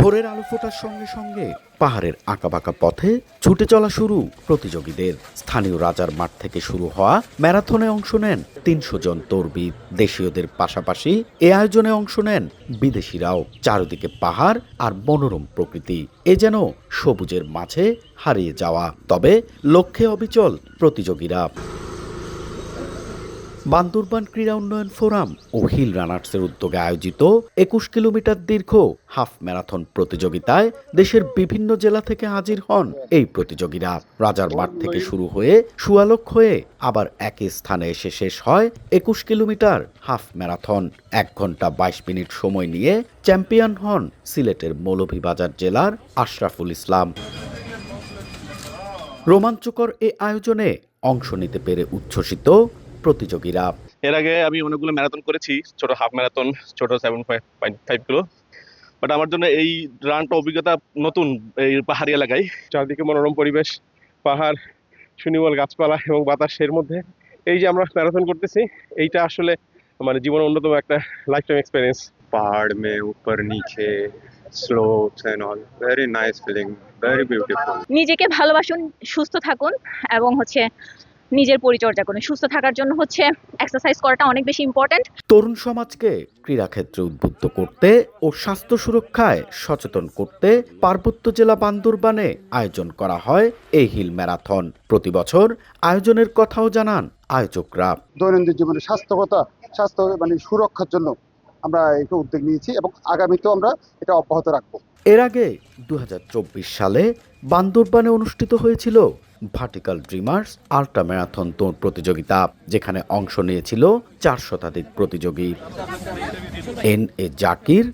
ভোরের আলো ফোটার সঙ্গে সঙ্গে পাহাড়ের আঁকাবাঁকা পথে ছুটে চলা শুরু প্রতিযোগীদের। স্থানীয় রাজার মাঠ থেকে শুরু হওয়া ম্যারাথনে অংশ নেন তিনশো জন তরবিদ দেশীয়দের পাশাপাশি এ আয়োজনে অংশ নেন বিদেশিরাও। চারদিকে পাহাড় আর মনোরম প্রকৃতি, এ যেন সবুজের মাঝে হারিয়ে যাওয়া। তবে লক্ষ্যে অবিচল প্রতিযোগীরা। বান্দরবান ক্রীড়া উন্নয়ন ফোরাম ও হিল রানার্সের উদ্যোগে আয়োজিত একুশ কিলোমিটার দীর্ঘ হাফ ম্যারাথন প্রতিযোগিতায় দেশের বিভিন্ন জেলা থেকে হাজির হন এই প্রতিযোগীরা। রাজার মাঠ থেকে শুরু হয়ে সুয়ালক হয়ে আবার একই স্থানে এসে শেষ হয় একুশ কিলোমিটার হাফ ম্যারাথন। এক ঘণ্টা বাইশ মিনিট সময় নিয়ে চ্যাম্পিয়ন হন সিলেটের মৌলভীবাজার জেলার আশরাফুল ইসলাম। রোমাঞ্চকর এ আয়োজনে অংশ নিতে পেরে উচ্ছ্বসিত প্রতিযোগীরা। এর আগে আমি অনেকগুলো ম্যারাথন করেছি ছোট হাফ ম্যারাথন ছোট সেভেন ফাইভ কিলো। বাট আমার জন্য এই রানটা অভিজ্ঞতা নতুন এই পাহাড়ি এলাকায়। চারদিকে মনোরম পরিবেশ পাহাড় সুনিবল গাছপালা এবং বাতাসের মধ্যে। এই যে আমরা ম্যারাথন করতেছি এইটা আসলে মানে জীবনের অন্যতম একটা লাইফ টাইম এক্সপিরিয়েন্স পাহাড় মে উপর নিচে slow and all very nice feeling very beautiful নিজেকে ভালোবাসুন সুস্থ থাকুন এবং হচ্ছে নিজের পরিচর্যা করুন। সুস্থ থাকার জন্য হচ্ছে এক্সারসাইজ করাটা অনেক বেশি ইম্পর্ট্যান্ট তরুণ সমাজকে ক্রীড়াক্ষেত্রে উদ্বুদ্ধ করতে ও স্বাস্থ্য সুরক্ষায় সচেতন করতে পার্বত্য জেলা বান্দরবানে আয়োজন করা হয় এই হিল ম্যারাথন। প্রতি বছর আয়োজনের কথাও জানান আয়োজকরা। দৈনন্দিন জীবনে স্বাস্থ্যগতা স্বাস্থ্য মানে সুরক্ষার জন্য আমরা একটু উদ্যোগ নিয়েছি এবং আগামীতেও আমরা এটা অব্যাহত রাখব। এর আগে দু হাজার চব্বিশ সালে বান্দরবানে অনুষ্ঠিত হয়েছিল ভার্টিক্যাল ড্রিমার্স আল্ট্রা ম্যারাথন দৌড় প্রতিযোগিতা, যেখানে অংশ নিয়েছিল চার শতাধিক প্রতিযোগী। এন এ জাকির,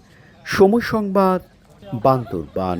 সময় সংবাদ, বান্দরবান।